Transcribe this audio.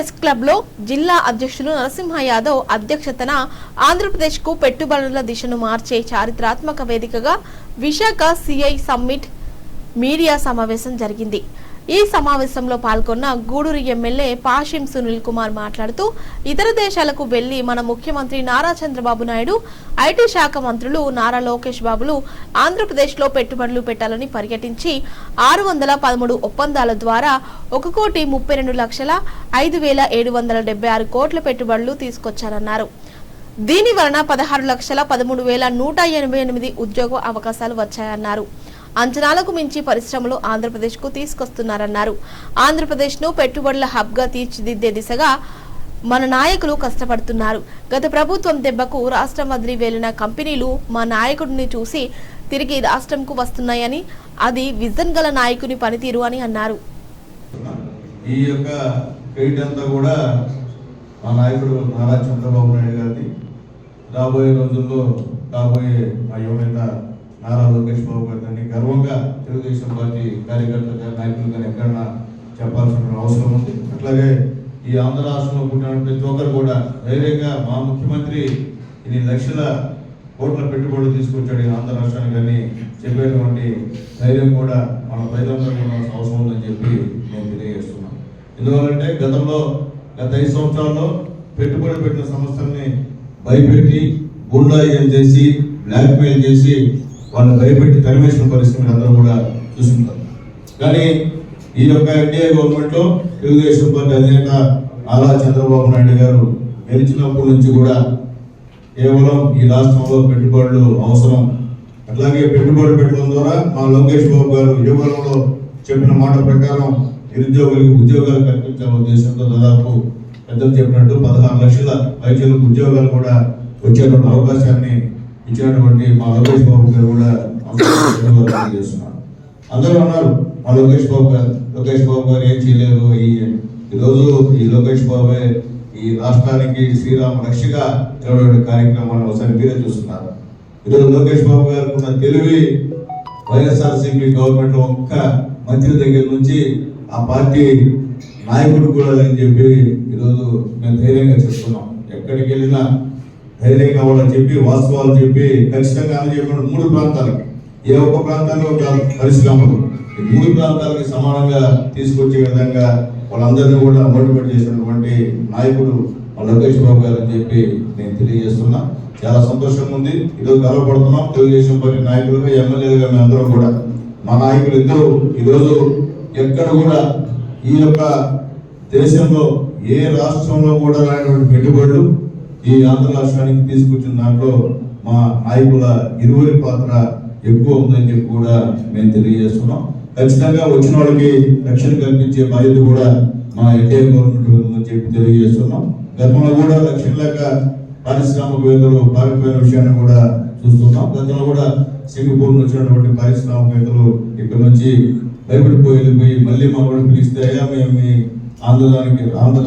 Press క్లబ్లో జిల్లా అధ్యక్షులు నరసింహ యాదవ్ అధ్యక్షతన ఆంధ్రప్రదేశ్కు పెట్టుబడుల దిశను మార్చే చారిత్రాత్మక వేదికగా విశాఖ సిఐ సమ్మిట్ మీడియా సమావేశం జరిగింది. ఈ సమావేశంలో పాల్గొన్న గూడూరు ఎమ్మెల్యే పాషిం సునీల్ కుమార్ మాట్లాడుతూ ఇతర దేశాలకు వెళ్ళి మన ముఖ్యమంత్రి నారా చంద్రబాబు నాయుడు ఐటీ శాఖ మంత్రులు నారా లోకేష్ బాబులు ఆంధ్రప్రదేశ్లో పెట్టుబడులు పెట్టాలని పర్యటించి ఆరు వందల పదమూడు ఒప్పందాల ద్వారా ఒక కోటి ముప్పై రెండు లక్షల ఐదు వేల ఏడు వందల డెబ్బై ఆరు కోట్ల పెట్టుబడులు తీసుకొచ్చారన్నారు. దీని వలన పదహారు లక్షల పదమూడు వేల నూట ఎనభై ఎనిమిది ఉద్యోగ అవకాశాలు వచ్చాయన్నారు. అంచనాలకు మించి పరిశ్రమలు ఆంధ్రప్రదేశ్కు తీసుకొస్తున్నారన్నారు. ఆంధ్రప్రదేశ్ను పెట్టుబడుల హబ్గా తీర్చిదిద్దే దిశగా మన నాయకులు కష్టపడుతున్నారు. గత ప్రభుత్వం దెబ్బకు రాష్ట్రం వదిలి వెళ్ళిన కంపెనీలు మా నాయకుడిని చూసి తిరిగి రాష్ట్రంకు వస్తున్నాయని అది విజన్ గల నాయకుని పనితీరు అని అన్నారు. ఈ యొక్క క్రెడిట్ అంతా కూడా మా నాయకుడు నారా చంద్రబాబు నాయుడు గారిది. రాబోయే రోజుల్లో రాబోయే మా యువనేత నారా లోకేష్ బాబు గారిని గర్వంగా తెలుగుదేశం పార్టీ కార్యకర్తగా నాయకులుగా ఎక్కడన్నా చెప్పాల్సిన అవసరం ఉంది. అట్లాగే ఈ ఆంధ్ర రాష్ట్రంలో పుట్టిన ప్రతి ఒక్కరు కూడా ధైర్యంగా మా ముఖ్యమంత్రి ఇన్ని లక్షల కోట్ల పెట్టుబడులు తీసుకొచ్చాడు ఈ ఆంధ్ర రాష్ట్రానికి అని చెప్పేటువంటి ధైర్యం కూడా మన ప్రజలందరూ కూడా అవసరం ఉందని చెప్పి నేను తెలియజేస్తున్నాను. ఎందువల్లంటే గతంలో గత ఐదు సంవత్సరాల్లో పెట్టుబడి పెట్టిన సంస్థల్ని భయపెట్టి గుండాయం చేసి బ్లాక్మెయిల్ చేసి వాళ్ళని భయపెట్టి తరిమేసిన పరిస్థితి మీరు అందరూ కూడా చూసుకుంటారు కానీ ఈ యొక్క ఎన్డీఏ గవర్నమెంట్లో తెలుగుదేశం పార్టీ అధినేత నారా చంద్రబాబు నాయుడు గారు గెలిచినప్పటి నుంచి కూడా కేవలం ఈ రాష్ట్రంలో పెట్టుబడులు అవసరం. అట్లాగే పెట్టుబడులు పెట్టడం ద్వారా మా లోకేష్ బాబు గారు యువకులంలో చెప్పిన మాట ప్రకారం నిరుద్యోగులకు ఉద్యోగాలు కల్పించే ఉద్దేశంతో దాదాపు పెద్దలు చెప్పినట్టు పదహారు లక్షల వైద్యులకు ఉద్యోగాలు కూడా వచ్చేటువంటి అవకాశాన్ని ఇచ్చినటువంటి మా లోకేష్ బాబు గారు కూడా చేస్తున్నారు. అందరూ అన్నారు మా లోకేష్ బాబు గారు లోకేష్ బాబు గారు ఏం చేయలేరు ఈ ఈరోజు ఈ లోకేష్ బాబే ఈ రాష్ట్రానికి శ్రీరామ రక్షగా ఇటువంటి కార్యక్రమాన్ని ఒకసారి మీరే చూస్తున్నారు. ఈరోజు లోకేష్ బాబు గారికి ఉన్న తెలివి వైఎస్ఆర్సీపీ గవర్నమెంట్లో ఒక్క మంత్రి దగ్గర నుంచి ఆ పార్టీ నాయకుడు కూడా అని చెప్పి ఈరోజు మేము ధైర్యంగా చెప్తున్నాం. ఎక్కడికి వెళ్ళినా ధైర్యంగా వాళ్ళని చెప్పి వాస్తవాలు చెప్పి ఖచ్చితంగా అని చెప్పిన మూడు ప్రాంతాలకి. ఏ ఒక్క ప్రాంతానికి ఒక పరిశ్రమలు. ఈ మూడు ప్రాంతాలకి సమానంగా తీసుకొచ్చే విధంగా వాళ్ళందరినీ కూడా మోటివేట్ చేసినటువంటి నాయకుడు లోకేష్ బాబు గారు అని చెప్పి నేను తెలియజేస్తున్నా. చాలా సంతోషంగా ఉంది. ఈరోజు గర్వపడుతున్నాం తెలుగుదేశం పార్టీ నాయకులుగా ఎమ్మెల్యేలుగా మేమందరం కూడా. మా నాయకులు ఇద్దరు ఈరోజు ఎక్కడ కూడా ఈ యొక్క దేశంలో ఏ రాష్ట్రంలో కూడా రానటువంటి పెట్టుబడులు ఈ ఆంధ్ర రాష్ట్రానికి తీసుకొచ్చిన దాంట్లో మా నాయకుల ఇరువురి పాత్ర ఎక్కువ ఉందని చెప్పి కూడా మేము తెలియజేస్తున్నాం. ఖచ్చితంగా వచ్చిన వాళ్ళకి రక్షణ కల్పించే బాధ్యత కూడా మా ఎన్టీఆర్ గవర్నమెంట్ ఉందని చెప్పి తెలియజేస్తున్నాం. గతంలో కూడా రక్షణ లేక పారిశ్రామికవేత్తలు పారిపోయిన విషయాన్ని కూడా చూస్తున్నాం. గతంలో కూడా సింగపూర్ నుంచి వచ్చినటువంటి పారిశ్రామికవేత్తలు ఇక్కడ నుంచి భయపడిపోయి వెళ్ళిపోయి మళ్ళీ మమ్మల్ని పిలిస్తే అయ్యా మేము మీ ఆంధ్రానికి ఆంధ్ర